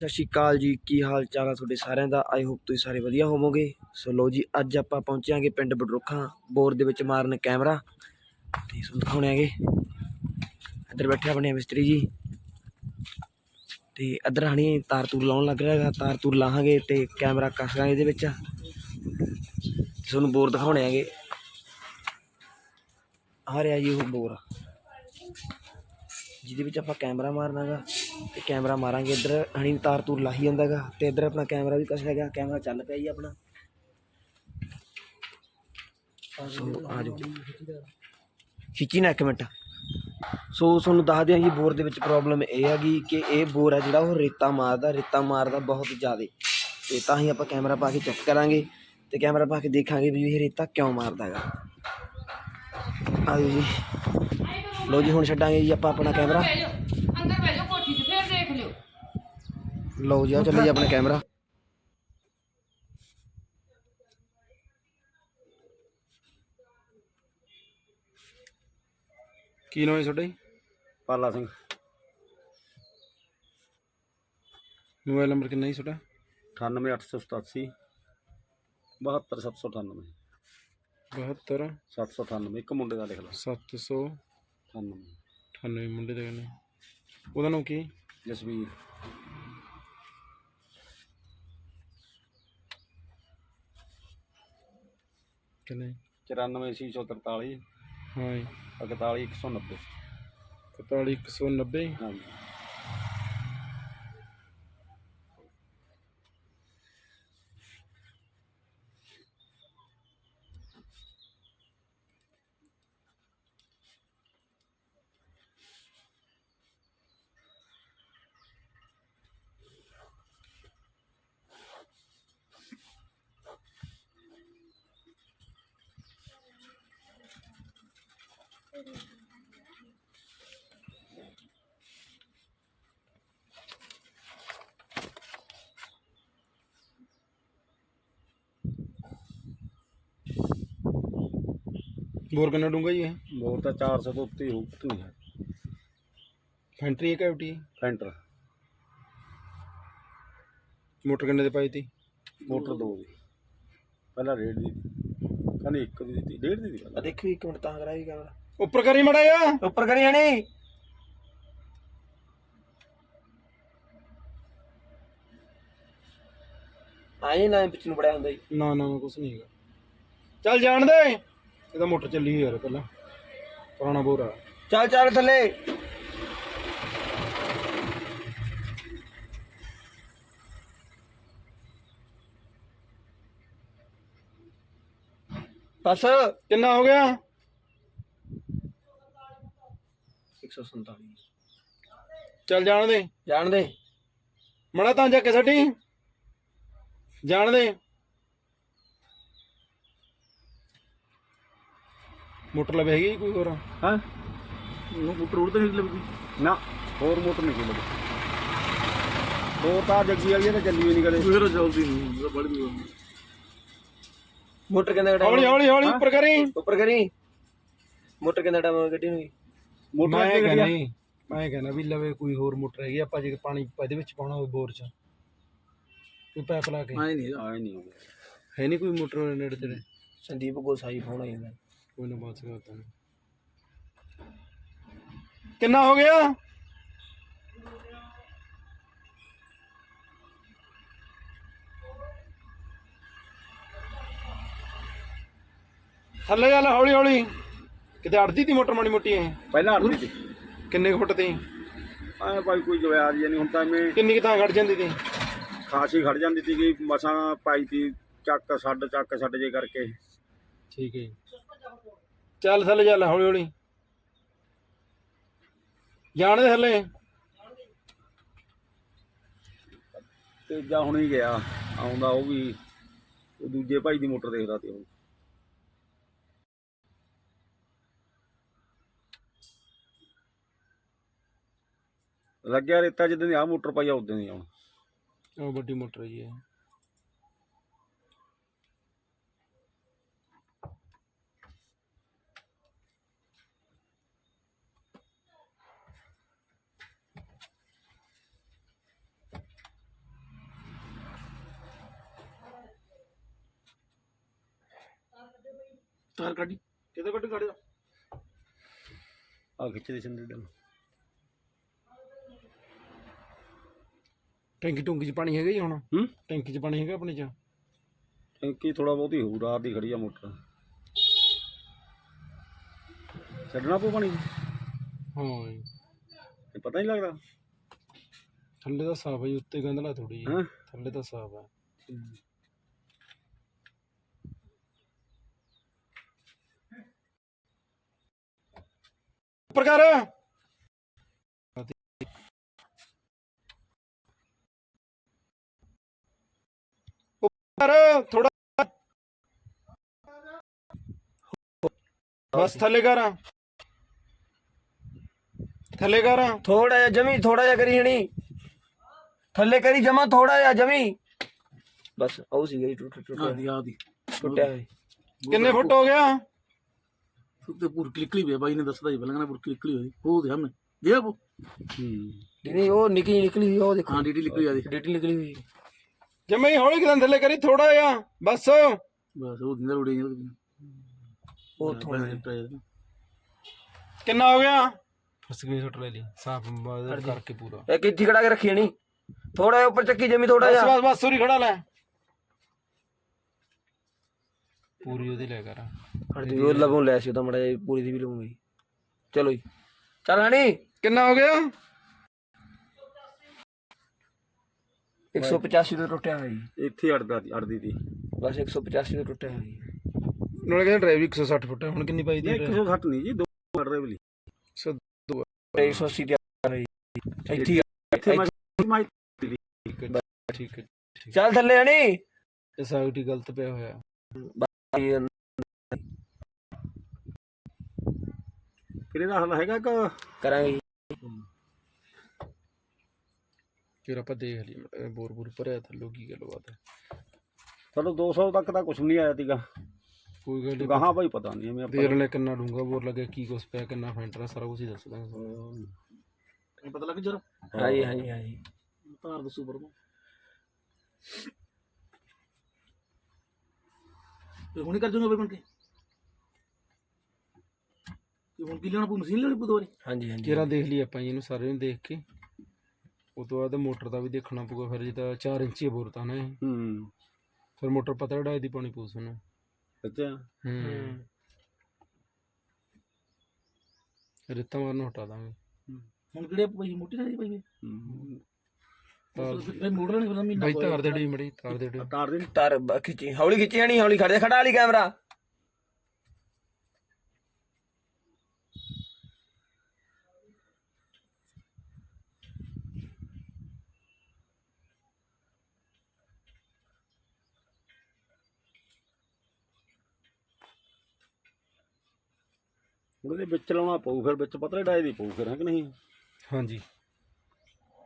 ਸਤਿ ਸ਼੍ਰੀ ਅਕਾਲ ਜੀ, ਕੀ ਹਾਲ ਚਾਲ ਆ ਤੁਹਾਡੇ ਸਾਰਿਆਂ ਦਾ? ਆਈ ਹੋਪ ਤੁਸੀਂ ਸਾਰੇ ਵਧੀਆ ਹੋਵੋਗੇ। ਸੋ ਲੋ ਜੀ, ਅੱਜ ਆਪਾਂ ਪਹੁੰਚਾਂਗੇ ਪਿੰਡ ਬਡਰੁੱਖਾਂ, ਬੋਰ ਦੇ ਵਿੱਚ ਮਾਰਨ ਕੈਮਰਾ। ਤੇ ਤੁਹਾਨੂੰ ਦਿਖਾਉਣੇ ਹੈਗੇ। ਇੱਧਰ ਬੈਠੇ ਆਪਣੇ ਮਿਸਤਰੀ ਜੀ। ਤੇ ਇੱਧਰ ਹਣੀ ਤਾਰ ਤੂਰ ਲਾਉਣ ਲੱਗ ਰਿਹਾ ਹੈਗਾ। ਤਾਰ ਤੂਰ ਲਾਹਾਂਗੇ ਤੇ ਕੈਮਰਾ ਕੱਸਾਂਗੇ ਇਹਦੇ ਵਿੱਚ। ਤੁਹਾਨੂੰ ਬੋਰ ਦਿਖਾਉਣੇ ਹੈਗੇ। ਆ ਰਿਹਾ ਜੀ ਉਹ ਬੋਰ। ਜਿਹਦੇ ਵਿੱਚ ਆਪਾਂ ਕੈਮਰਾ ਮਾਰਨਾਗਾ ਤੇ ਕੈਮਰਾ ਮਾਰਾਂਗੇ ਇੱਧਰ, ਹਣੀ ਤਾਰ ਤੂਰ ਲਾਹੀ ਜਾਂਦਾਗਾ ਤੇ ਇੱਧਰ ਆਪਣਾ ਕੈਮਰਾ ਵੀ ਕਸਿਆ ਗਿਆ ਕੈਮਰਾ ਚੱਲ ਪਿਆ ਜੀ ਆਪਣਾ। ਸੋ ਆ ਜਾਓ। ਖਿੱਚੀ ਨਾ ਇੱਕ ਮਿੰਟ। ਸੋ ਤੁਹਾਨੂੰ ਦੱਸ ਦਿਆਂ ਜੀ, ਬੋਰ ਦੇ ਵਿੱਚ ਪ੍ਰੋਬਲਮ ਇਹ ਹੈਗੀ ਕਿ ਇਹ ਬੋਰ ਹੈ ਜਿਹੜਾ ਉਹ ਰੇਤਾ ਮਾਰਦਾ ਰੇਤਾ ਮਾਰਦਾ ਬਹੁਤ ਜ਼ਿਆਦਾ। ਤੇ ਤਾਂ ਹੀ ਆਪਾਂ ਕੈਮਰਾ ਪਾ ਕੇ ਚੈੱਕ ਕਰਾਂਗੇ ਤੇ ਕੈਮਰਾ ਪਾ ਕੇ ਦੇਖਾਂਗੇ ਵੀ ਇਹ ਰੇਤਾ ਕਿਉਂ ਮਾਰਦਾ ਹੈਗਾ ਆਜੋ ਜੀ। ਲੋ ਜੀ, ਹੁਣ ਛੱਡਾਂਗੇ ਜੀ ਆਪਾਂ ਆਪਣਾ ਕੈਮਰਾ ਬਹਿ ਜਾਓ ਅੰਦਰ ਬਹਿ ਜਾਓ ਕੋਠੀ 'ਚ ਫੇਰ ਦੇਖ ਲਿਓ ਲਓ ਜੀ ਆ ਚੱਲੀ ਜੀ ਆਪਣਾ ਕੈਮਰਾ। ਕੀ ਨਾਮ ਹੈ ਤੁਹਾਡਾ ਜੀ? ਪਾਲਾ ਸਿੰਘ। ਮੋਬਾਈਲ ਨੰਬਰ ਕਿੰਨਾ ਜੀ ਤੁਹਾਡਾ? 98887 72798 72 798 ਇੱਕ ਮੁੰਡੇ ਦਾ ਲਿਖ ਲਾ 798 98 ਮੁੰਡੇ ਦਾ ਕਹਿੰਦੇ ਉਹਦਾ ਨਾਮ ਕੀ ਜਸਵੀਰ। ਕਿੰਨੇ? 94 ਸੀ 143 ਹਾਂ ਜੀ। 41 190 41 190 ਹਾਂਜੀ। ਬੋਰ ਕਿੰਨਾ ਡੂੰਗਾ ਜੀ ਇਹ? ਬੋਰ ਤਾਂ 400 ਤੋਂ ਉੱਤੇ ਹੋ ਨਹੀਂ ਹੈ ਫੈਂਟਰੀ ਹੈ? ਕੈਵਟੀ ਫੈਂਟਰ। ਮੋਟਰ ਕਿੰਨੇ ਦੇ ਪਾਈ ਤੀ? ਮੋਟਰ ਦੋ ਦੀ। ਪਹਿਲਾਂ ਰੇਡ ਦੀ ਕਹਿੰਦੇ ਇੱਕ ਦੀ ਦਿੱਤੀ। ਡੇਢ ਦੀ ਦੀ ਆ ਪਹਿਲਾਂ। ਦੇਖੋ ਇੱਕ ਮਿੰਟ ਤਾਂ ਕਰਾਈ ਕੈਮਰਾ ਉੱਪਰ ਕਰੀ ਮੜਾ ਜਾ। ਉੱਪਰ ਕਰੀ ਹਣੀ ਆਏ ਨਾ ਨੂੰ ਬੜਿਆ ਹੁੰਦਾ ਜੀ। ਨਾ ਨਾ ਕੁਛ ਨਹੀਂ ਹੈਗਾ। ਚੱਲ ਜਾਣ ਦੇ। ਇਹਦਾ ਮੋਟਰ ਚੱਲੀ ਯਾਰ ਪਹਿਲਾਂ। ਪੁਰਾਣਾ ਬੋਰ। ਚੱਲ ਚੱਲ ਥੱਲੇ। ਬਸ ਕਿੰਨਾ ਹੋ ਗਿਆ? 147 ਚੱਲ ਜਾਣ ਦੇ। ਜਾਣ ਦੇ। ਮੜਾ ਤਾਂ ਜਾ ਕੇ ਛੱਡੀ ਜਾਣ ਦੇ। ਮੋਟਰ ਲਵੇ ਹੈਗੀ ਕੋਈ ਹੋਰ? ਹਾਂ? ਉਹ ਮੋਟਰ ਉੜ ਤੇ ਨਿਕਲ ਗਈ ਨਾ ਹੋਰ ਮੋਟਰ ਨਹੀਂ ਕੋਈ ਲੱਗੀ ਦੋ ਤਾਂ ਜੱਗੀ ਵਾਲੀ ਤਾਂ ਚੱਲੀ ਹੋਈ ਨਹੀਂ ਕਦੇ। ਫਿਰ ਜਲਦੀ ਨਹੀਂ ਬੜੀ ਮੋਟਰ ਕਿੰਨਾ ਹੌਲੀ ਹੌਲੀ ਹੌਲੀ ਉੱਪਰ ਕਰੀ। ਉੱਪਰ ਕਰੀ। ਮੋਟਰ ਕਿੰਨਾ ਟਾਈਮ ਗੱਡੀ ਨੂੰ? ਮੋਟਰ ਮੈਂ ਕਹਿੰਦਾ ਨਹੀਂ ਮੈਂ ਕਹਿੰਦਾ ਵੀ ਲਵੇ ਕੋਈ ਹੋਰ ਮੋਟਰ ਹੈਗੀ ਆਪਾਂ ਜੇ ਪਾਣੀ ਇਹਦੇ ਵਿੱਚ ਪਾਉਣਾ ਹੋਵੇ ਬੋਰ 'ਚ ਕੋਈ ਪਾਈਪ ਲਾ ਕੇ। ਆਏ ਨਹੀਂ ਆਏ ਨਹੀਂ ਹੋ ਨਹੀਂ ਕੋਈ ਮੋਟਰ ਨੇੜੇ ਤੇੜੇ? ਸੰਦੀਪ ਕੋਲ ਸਾਈ ਫੋਨ ਆਈ ਜਾਂਦਾ ਕੋਈ ਨਾ ਬਾਤ ਕਰਦਾ ਕਿੰਨਾ ਹੋ ਗਿਆ? ਥੱਲੇ ਚੱਲ ਹੌਲੀ ਹੌਲੀ ਕਿਤੇ ਅੜਦੀ ਤੀ ਮੋਟਰ ਮਾੜੀ ਮੋਟੀ ਇਹ? ਪਹਿਲਾਂ ਅੜਦੀ ਸੀ ਕਿੰਨੇ ਕੁ ਫੁੱਟ ਤੀ? ਆਏ ਭਾਈ ਕੋਈ ਜਵਾਬ ਜੀ ਨਹੀਂ ਹੁਣ ਤਾਂ ਮੈਂ ਕਿੰਨੀ ਕੁ ਥਾਂ ਖੜ ਜਾਂਦੀ ਤੀ? ਖਾਸੀ ਖੜ ਜਾਂਦੀ ਸੀ ਕਿ ਮਸਾਂ ਪਾਈ ਤੀ ਚੱਕ ਛੱਡ ਚੱਕ ਛੱਡ ਜੇ ਕਰਕੇ। ਠੀਕ ਹੈ ਜੀ। ਚੱਲ ਥੱਲੇ ਚੱਲ ਹੌਲੀ ਹੌਲੀ। ਜਾਣ ਦੇ ਥੱਲੇ। ਤੇ ਜਾਂ ਹੁਣ ਹੀ ਗਿਆ ਆਉਂਦਾ ਉਹ ਵੀ ਉਹ ਦੂਜੇ ਭਾਈ ਦੀ ਮੋਟਰ ਦੇਖਦਾ ਤੇ ਉਹ ਲੱਗਿਆ ਰੇਤਾ ਜਿੱਦਾਂ ਦੀ ਆ ਮੋਟਰ ਪਾਈ ਆ ਉਦਾਂ ਦੀ ਆਉਣ। ਉਹ ਵੱਡੀ ਮੋਟਰ ਜੀ ਇਹ। ਤਾਰ ਕੱਢੀ। ਕਿਤੇ ਕੱਢ ਕੱਢਿਆ ਆ ਖਿੱਚ ਦੇ ਸਿੰਦਰ ਡੰਗ ਟੈਂਕੀ ਟੁੰਕੀ 'ਚ ਪਾਣੀ ਹੈਗਾ ਜੀ ਹੁਣ? ਹੂੰ? ਟੈਂਕੀ 'ਚ ਪਾਣੀ ਹੈਗਾ ਆਪਣੇ 'ਚ? ਟੈਂਕੀ ਥੋੜਾ ਬਹੁਤ ਹੋਊ ਰਾਤ ਦੀ ਖੜੀ ਆ ਮੋਟਰ। ਛੱਡਣਾ ਪਊ ਪਾਣੀ? ਹਾਂ ਜੀ। ਤੇ ਪਤਾ ਨਹੀਂ ਲੱਗਦਾ? ਥੱਲੇ ਤਾਂ ਸਾਫ਼ ਹੈ ਜੀ ਉੱਤੇ ਗੰਦਲਾ ਥੋੜੀ ਹਾਂ? ਥੱਲੇ ਤਾਂ ਸਾਫ਼ ਹੈ ਪ੍ਰਕਾਰ ਉੱਪਰ ਥੋੜਾ ਬਸ ਥੱਲੇ ਕਰ। ਥੱਲੇ ਕਰ। ਥੋੜਾ ਜਿਹਾ ਜਮੀ ਥੋੜਾ ਜਿਹਾ ਕਰੀ ਹਣੀ ਥੱਲੇ ਕਰੀ ਜਮਾ ਥੋੜਾ ਜਿਹਾ ਜਮੀ। ਬਸ ਆਉ ਸੀ ਗਈ ਟੁੱਟ ਟੁੱਟ। ਆ ਦੀ ਆ ਦੀ। ਟੁੱਟਿਆ ਹੋਇਆ। ਕਿੰਨੇ ਫੁੱਟ ਹੋ ਗਿਆ? ਸੁੱਤੇ ਪੂਰ ਕਲਿਕਲੀ ਵੇ ਬਾਈ ਨੇ ਦੱਸਦਾ ਜੀ ਬਲੰਗਣਾ ਪੂਰ ਕਲਿਕਲੀ ਹੋਈ। ਉਹ ਦੇ ਸਾਹਮਣੇ ਦੇ ਆਪੋ। ਹੂੰ। ਨਹੀਂ ਉਹ ਨਿਕਲੀ ਨਿਕਲੀ ਉਹ ਦੇਖੋ। ਹਾਂ ਡੀਟੀ ਲਿਖੀ ਆ ਦੀ ਡੇਟੀ ਨਿਕਲੀ ਹੋਈ। ਜਮੇ ਹੌਲੀ ਕਿਦਾਂ ਥੱਲੇ ਕਰੀ ਥੋੜਾ ਜਿਹਾ ਬਸ। ਬਸ ਉਹ ਦਿੰਦਾ ਉੜੇ ਜੀ ਉਹ ਥੋੜਾ ਕਿੰਨਾ ਹੋ ਗਿਆ? ਸਕਰੀਨਸ਼ਾਟ ਲੈ ਲਈ ਸਾਫ਼ ਕਰਕੇ ਪੂਰਾ। ਇਹ ਕਿੱਥੇ ਖੜਾ ਕੇ ਰੱਖੀ ਨਹੀਂ ਥੋੜਾ ਜਿਹਾ ਉੱਪਰ ਚੱਕੀ ਜਮੀ ਥੋੜਾ ਜਿਹਾ। ਬਸ ਬਸ ਸੂਰੀ ਖੜਾ ਲੈ। ਪੂਰੀ ਉਹਦੀ ਲੈ ਕਰ। ਜੀ ਉਹ ਲਵੋਂ ਲੈ ਸੀ ਉਹਦਾ ਮੜਾ ਪੂਰੀ ਦੀ ਵੀ ਲਵਾਂਗੇ ਚਲੋ ਜੀ। ਚੱਲ ਹਣੀ ਕਿੰਨਾ ਹੋ ਗਿਆ? 185 ਤੋਂ ਟੁੱਟਿਆ ਹੋਇਆ ਜੀ। ਇੱਥੇ ਅੜਦਾ ਅੜਦੀ ਤੀ ਬਸ 185 ਤੋਂ ਟੁੱਟਿਆ ਹੋਇਆ ਜੀ। ਨਾਲੇ ਕਹਿੰਦੇ ਡਰਾਈਵ 160 ਫੁੱਟ ਹੈ ਹੁਣ ਕਿੰਨੀ ਪਾਈ ਦੀ ਨਹੀਂ 160 ਨਹੀਂ ਜੀ ਦੋ ਅੜਦੇ ਬਲੀ 180 ਤੇ ਆ। ਰਹੀ ਇੱਥੇ। ਇੱਥੇ ਮੈਂ ਠੀਕ ਹੈ ਠੀਕ ਹੈ ਚੱਲ ਥੱਲੇ ਹਣੀ ਇਹ ਹੀ ਗਲਤ ਪਿਆ ਹੋਇਆ। ਫਿਰ ਇਹਦਾ ਹੱਲ ਹੈਗਾ ਕਰਾਂਗੇ ਫਿਰ ਆਪਾਂ ਦੇਖ ਲਈ ਬੋਰ ਬੋਰ ਭਰਿਆ ਥੱਲੋਂ ਕੀ ਗੱਲਬਾਤ ਹੈ। ਚਲੋ 200 ਤੱਕ ਤਾਂ ਕੁਝ ਨਹੀਂ ਆਇਆ ਤੀਗਾ ਕੋਈ ਗੱਲ ਨਹੀਂ। ਗਾਹਾਂ ਭਾਈ ਪਤਾ ਨਹੀਂ ਮੈਂ ਦੇਰ ਲੈ ਕਿੰਨਾ ਡੂੰਗਾ ਬੋਰ ਲੱਗਿਆ ਕੀ ਕੁਛ ਪਿਆ ਕਿੰਨਾ ਫੈਂਟਰ ਆ, ਸਾਰਾ ਕੁਝ ਹੀ ਦੱਸ ਦਾਂਗੇ। ਇਹ ਪਤਾ ਲੱਗ ਜਰਾ? ਹਾਂਜੀ ਹਾਂਜੀ ਹਾਂਜੀ ਤਾਰ ਦੱਸੂ ਪਰ ਤੇ ਹੁਣੇ ਕਰ ਜੂਗਾ ਬਈ ਬਣ ਕੇ? ਤੇ ਹੁਣ ਕੀ ਲੈਣਾ ਪਊ ਮਸ਼ੀਨ ਲੈਣੀ ਪਊ ਦੁਬਾਰੇ? ਹਾਂਜੀ ਹਾਂਜੀ ਕਿਹੜਾ ਦੇਖ ਲਈ ਆਪਾਂ ਇਹਨੂੰ ਸਾਰੇ ਨੂੰ ਦੇਖ ਕੇ। ਉਹ ਤੋਂ ਬਾਅਦ ਮੋਟਰ ਦਾ ਵੀ ਦੇਖਣਾ ਪਊਗਾ ਫਿਰ ਜੇ ਤਾਂ 4 ਇੰਚੀ ਬੋਰ ਤਾਂ ਨਾ ਹੂੰ। ਫਿਰ ਮੋਟਰ ਪਤਾ ਢਾਈ ਦੀ ਪਾਣੀ ਪਊ ਸਾਨੂੰ। ਅੱਛਾ। ਹੂੰ। ਰੇਤਾ ਮਾਰਨੂੰ ਹਟਾ ਦਾਂਗੇ। ਹੁਣ ਕਿਹੜੇ ਪਈ ਮੋਟੀ ਨਹੀਂ ਪਈ ਹੂੰ ਇਹ? ਮੋੜ ਲੈਣੀ ਫਿਰ ਮਹੀਨਾ ਬਾਈ ਤਾਰ ਦੇ ਢੀ ਮੜੀ ਤਾਰ ਦੇ ਤਾਰ ਦੇ ਤਾਰ ਖਿੱਚੀ ਹੌਲੀ ਖਿੱਚੀ ਜਾਣੀ ਹੌਲੀ ਖੜ ਜਾ ਖੜਾ ਵਾਲੀ ਕੈਮਰਾ। ਉਹਦੇ ਵਿੱਚ ਲਾਉਣਾ ਪਊ ਫਿਰ ਵਿੱਚ ਪਤਲੇ ਡਾਈ ਦੀ ਪਊ ਫਿਰ ਹੈ ਕਿ ਨਹੀਂ? ਹਾਂਜੀ।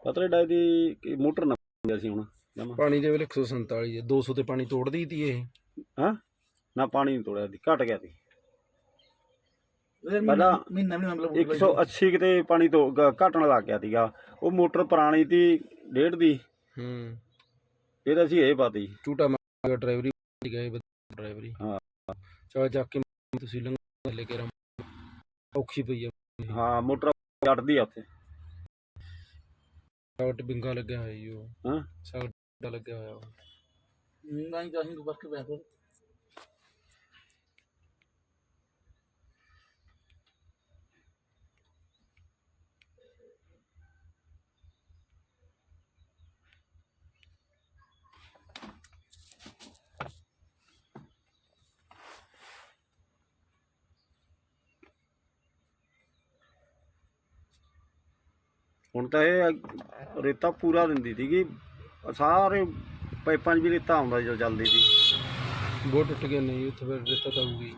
ਪਤਲੇ ਡਾਈ ਦੀ ਕੀ ਮੋਟਰ ਨਾ ਪਾਉਂਦੇ ਸੀ ਹੁਣ ਜਮਾਂ। ਪਾਣੀ ਦੇ ਵੇਲੇ 147 ਹੈ 200 ਤੇ ਪਾਣੀ ਤੋੜਦੀ ਤੀ ਇਹ। ਹਾਂ? ਨਾ ਪਾਣੀ ਨਹੀਂ ਤੋੜਿਆ ਸੀ ਘਟ ਗਿਆ ਸੀ। ਇਹ ਪਹਿਲਾਂ ਮਹੀਨਾ ਮਹੀਨਾ ਮਤਲਬ 180 ਕਿਤੇ ਪਾਣੀ ਤੋਂ ਗ- ਘਟਣ ਲੱਗ ਗਿਆ ਸੀਗਾ। ਉਹ ਮੋਟਰ ਪੁਰਾਣੀ ਤੀ ਡੇਢ ਦੀ। ਹੂੰ। ਫਿਰ ਅਸੀਂ ਇਹ ਪਾਤੀ। ਝੂਟਾ ਮਾਰ ਗਿਆ ਡਰਾਈਵਰੀ ਗਏ ਡਰਾਈਵਰੀ। ਹਾਂ। ਚਾ ਜਾ ਕੇ ਤੁਸੀਂ ਲੰਘ ਲੈ ਕੇ ਰਮ ਔਖੀ ਪਈ ਆ। ਹਾਂ ਮੋਟਰ ਅੜਦੀ ਆ ਉੱਥੇ। ਸਾਗਟ ਬਿੰਗਾ ਲੱਗਿਆ ਹੋਇਆ ਜੀ ਉਹ। ਹਾਂ? ਸਾਗਟ ਲੱਗਿਆ ਹੋਇਆ ਉਹ। ਨਹੀਂ ਤਾਂ ਅਸੀਂ ਵਰਕ ਪਿਆ ਹੁਣ ਤਾਂ ਇਹ ਰੇਤਾ ਪੂਰਾ ਦਿੰਦੀ ਸੀਗੀ ਸਾਰੇ ਪਾਈਪਾਂ 'ਚ ਵੀ ਰੇਤਾ ਆਉਂਦਾ ਜਦੋਂ ਚੱਲਦੀ ਸੀ। ਬਹੁਤ ਟੁੱਟ ਗਿਆ ਨਹੀਂ ਉੱਥੇ ਫਿਰ ਰੇਤਾ ਤਾਂ ਆਊਗੀ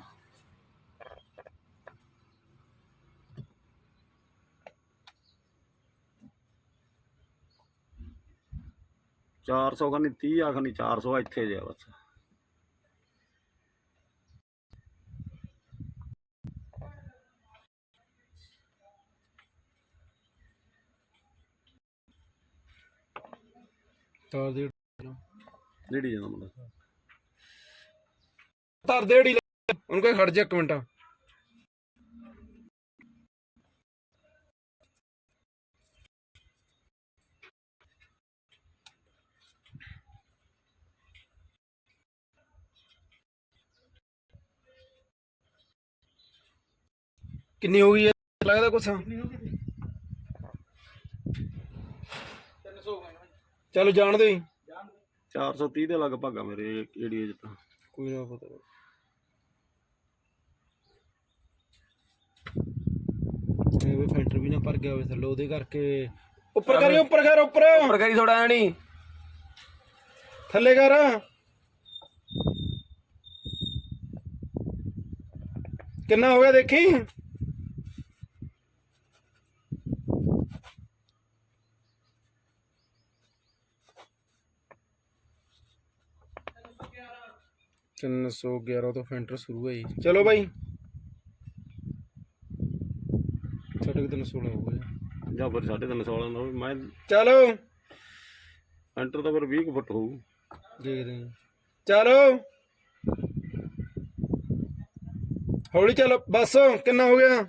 400 ਖਨੀ 30 ਆ ਖਨੀ 400 ਇੱਥੇ ਜਿਆ ਬਸ। ਤਾਰ ਦੇ ਜਿਹੜੀ ਜਾਂਦਾ ਮੁੰਡਾ। ਤਾਰ ਦੇੜੀ ਉਹਨੂੰ ਕਹੇ ਖੜ ਜਾ ਇੱਕ ਮਿੰਟ। ਕਿੰਨੀ ਹੋ ਗਈ ਹੈ? ਲੱਗਦਾ ਕੁਛ। ਚਲੋ ਜਾਣ ਦੇ। 430 ਦੇ ਲਗਭਗ ਆ ਮੇਰੇ ਏਰੀਏ 'ਚ ਤਾਂ। ਕੋਈ ਨਾ ਪਤਾ। ਇਹ ਵੀ ਫੈਂਟਰ ਵੀ ਨਾ ਭਰ ਗਿਆ ਹੋਵੇ ਥੱਲੇ ਉਹਦੇ ਕਰਕੇ ਉੱਪਰ ਕਰੀ ਉੱਪਰ ਕਰ ਉੱਪਰ। ਉੱਪਰ ਕਰੀ ਥੋੜਾ ਐਣੀ ਥੱਲੇ ਕਰ। ਕਿੰਨਾ ਹੋ ਗਿਆ ਦੇਖੀ? 311 ਤੋਂ ਫੈਂਟਰ ਸ਼ੁਰੂ ਹੈ ਚਲੋ ਬਾਈ। ਸਾਡੇ 316 ਹੋ ਗਿਆ ਚਲੋ। ਫੈਂਟਰ ਤਾਂ ਫਿਰ 20 ਫੁੱਟ ਹੋਊ। ਦੇਖਦੇ ਹਾਂ। ਚਲੋ। ਹੌਲੀ ਚਲੋ। ਬਸ ਕਿੰਨਾ ਹੋ ਗਿਆ?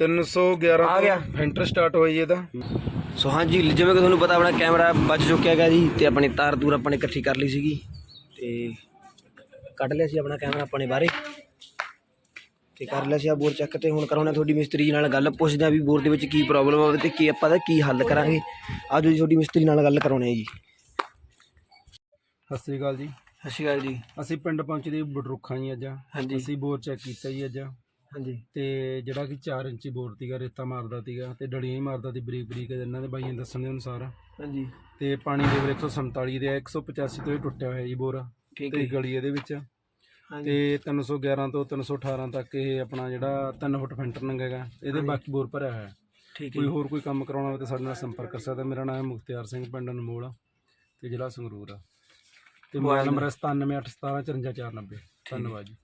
311 ਆ ਗਿਆ। ਸਟਾਰਟ ਹੋਈ ਇਹਦਾ। ਸੋ ਹਾਂਜੀ ਜਿਵੇਂ ਕਿ ਤੁਹਾਨੂੰ ਪਤਾ ਆਪਣਾ ਕੈਮਰਾ ਬਚ ਚੁੱਕਿਆ ਹੈਗਾ ਜੀ ਤੇ ਆਪਣੀ ਤਾਰ ਤੂਰ ਆਪਣੇ ਇਕੱਠੀ ਕਰ ਲਈ ਸੀਗੀ। ਤੇ ਕੱਢ ਲਿਆ ਸੀ ਆਪਣਾ ਕੈਮਰਾ ਆਪਣੇ ਬਾਰੇ ਬਾਹਰੇ। ਤੇ ਕਰ ਲਿਆ ਸੀ ਆ ਬੋਰ ਚੈੱਕ ਤੇ। ਹੁਣ ਕਰਾਉਣਾ ਤੁਹਾਡੀ ਮਿਸਤਰੀ ਨਾਲ ਗੱਲ ਪੁੱਛਦੇ ਆ ਵੀ ਬੋਰ ਦੇ ਵਿੱਚ ਕੀ ਪ੍ਰੋਬਲਮ ਆਵੇ ਤੇ ਕੀ ਆਪਾਂ ਦਾ ਕੀ ਹੱਲ ਕਰਾਂਗੇ। ਆਜੋ ਜੀ ਤੁਹਾਡੀ ਮਿਸਤਰੀ ਨਾਲ ਗੱਲ ਕਰਾਉਣੇ ਆ ਜੀ। ਸਤਿ ਸ੍ਰੀ ਅਕਾਲ ਜੀ। ਸਤਿ ਸ਼੍ਰੀ ਅਕਾਲ ਜੀ। ਅਸੀਂ ਪਿੰਡ ਪੰਚ ਦੀ ਬਡਰੁੱਖਾਂ ਜੀ ਅੱਜ। ਹਾਂਜੀ। ਅਸੀਂ ਬੋਰ ਚੈੱਕ ਕੀਤਾ ਜੀ ਅੱਜ। ਹਾਂਜੀ। ਤੇ ਜਿਹੜਾ ਕਿ 4 ਇੰਚੀ ਬੋਰ ਤੀਗਾ ਰੇਤਾ ਮਾਰਦਾ ਤੀਗਾ ਤੇ ਡਲੀਆਂ ਹੀ ਮਾਰਦਾ ਤੀ ਬਰੀਕ ਬਰੀਕ ਇਹਨਾਂ ਦੇ ਬਾਈਆਂ ਦੱਸਣ ਦੇ ਅਨੁਸਾਰ। ਹਾਂਜੀ। ਤੇ ਪਾਣੀ ਲੈਵਲ 147 ਦੇ ਆ 185 ਤੋਂ ਹੀ ਟੁੱਟਿਆ ਹੋਇਆ ਜੀ ਬੋਰ। ਠੀਕ ਹੈ। ਗਲੀ ਇਹਦੇ ਵਿੱਚ। ਤੇ 311 ਤੋਂ 318 ਤੱਕ ਇਹ ਆਪਣਾ ਜਿਹੜਾ 3 ਫੁੱਟ ਫੈਂਟਰ ਨੰਗੇਗਾ ਇਹਦੇ ਬਾਕੀ ਬੋਰ ਭਰਿਆ ਹੋਇਆ। ਹੈ। ਠੀਕ ਹੈ ਕੋਈ ਹੋਰ ਕੋਈ ਕੰਮ ਕਰਾਉਣਾ ਹੋਵੇ ਤਾਂ ਸਾਡੇ ਨਾਲ ਸੰਪਰਕ ਕਰ ਸਕਦਾ। ਮੇਰਾ ਨਾਮ ਹੈ ਮੁਖਤਿਆਰ ਸਿੰਘ ਪਿੰਡ ਅਨਮੋਲ ਤੇ ਜ਼ਿਲ੍ਹਾ ਸੰਗਰੂਰ। ਆ ਤੇ ਮੋਬਾਈਲ ਨੰਬਰ ਹੈ 9781175490 ਧੰਨਵਾਦ ਜੀ।